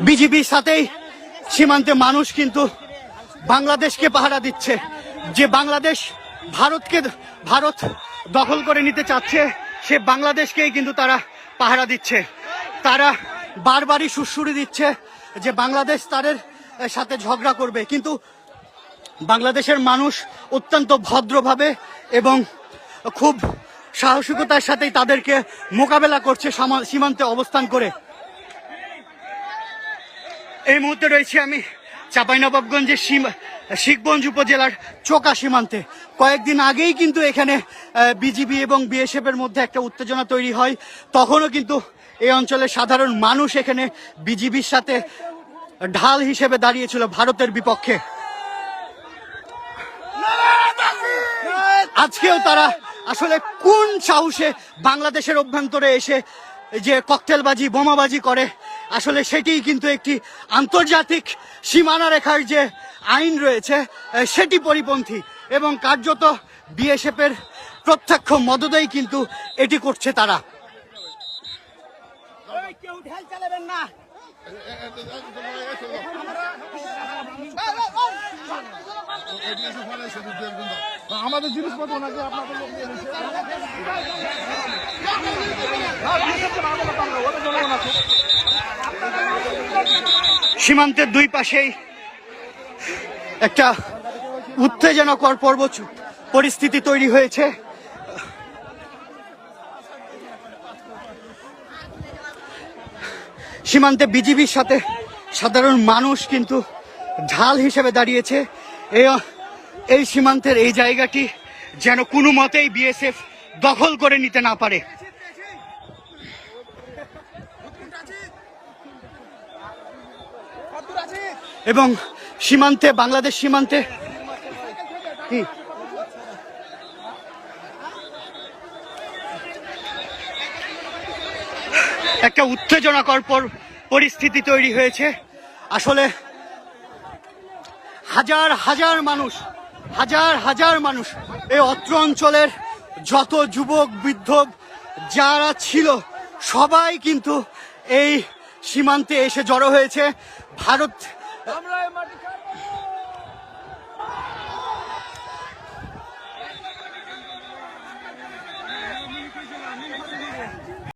বিজিবির সাথেই সীমান্তে মানুষ কিন্তু বাংলাদেশকে পাহারা দিচ্ছে। যে বাংলাদেশ ভারতকে ভারত দখল করে নিতে চাচ্ছে, সে বাংলাদেশকেই কিন্তু তারা পাহারা দিচ্ছে। তারা বারবারই সুশ্রুরি দিচ্ছে যে বাংলাদেশ তাদের সাথে ঝগড়া করবে। কিন্তু বাংলাদেশের মানুষ অত্যন্ত ভদ্রভাবে এবং খুব সাহসিকতার সাথেই তাদেরকে মোকাবেলা করছে সীমান্তে অবস্থান করে। এই মুহূর্তে রয়েছে আমি চাঁপাইনবাবগঞ্জের সীমা, শিখগঞ্জ উপজেলার চোকা সীমান্তে। কয়েকদিন আগেই কিন্তু এখানে বিজিবি এবং বিএসএফ এর মধ্যে একটা উত্তেজনা তৈরি হয়। তখনও কিন্তু এই অঞ্চলের সাধারণ মানুষ এখানে বিজিবির সাথে ঢাল হিসেবে দাঁড়িয়েছিল ভারতের বিপক্ষে। আজকেও তারা আসলে কোন সাহসে বাংলাদেশের অভ্যন্তরে এসে যে ককটেলবাজি বোমাবাজি করে আসলে সেটিই কিন্তু একটি আন্তর্জাতিক সীমানা রেখার যে আইন রয়েছে সেটি পরিপন্থী এবং কার্যত বিএসএফ এর প্রত্যক্ষ মদতেই কিন্তু এটি করছে তারা কেউ ঢেল চালাবেন না আমাদের জিনিসপত্র নাকি আপনাদের লোক নিয়ে নিচ্ছে সীমান্তের দুই পাশেই একটা উত্তেজনাকর পর্ব পরিস্থিতি তৈরি হয়েছে। সীমান্তে বিজিবির সাথে সাধারণ মানুষ কিন্তু ঢাল হিসেবে দাঁড়িয়েছে। এই সীমান্তের এই জায়গাটি যেন কোনো মতেই বিএসএফ দখল করে নিতে না পারে। এবং সীমান্তে, বাংলাদেশ সীমান্তে একটা উত্তেজনাকর পর- পরিস্থিতি তৈরি হয়েছে। আসলে হাজার হাজার মানুষ, হাজার হাজার মানুষ এই অত্র অঞ্চলের যত যুবক, বৃদ্ধ যারা ছিল, সবাই কিন্তু এই সীমান্তে এসে জড়ো হয়েছে। ভারত আমরা এই মাটি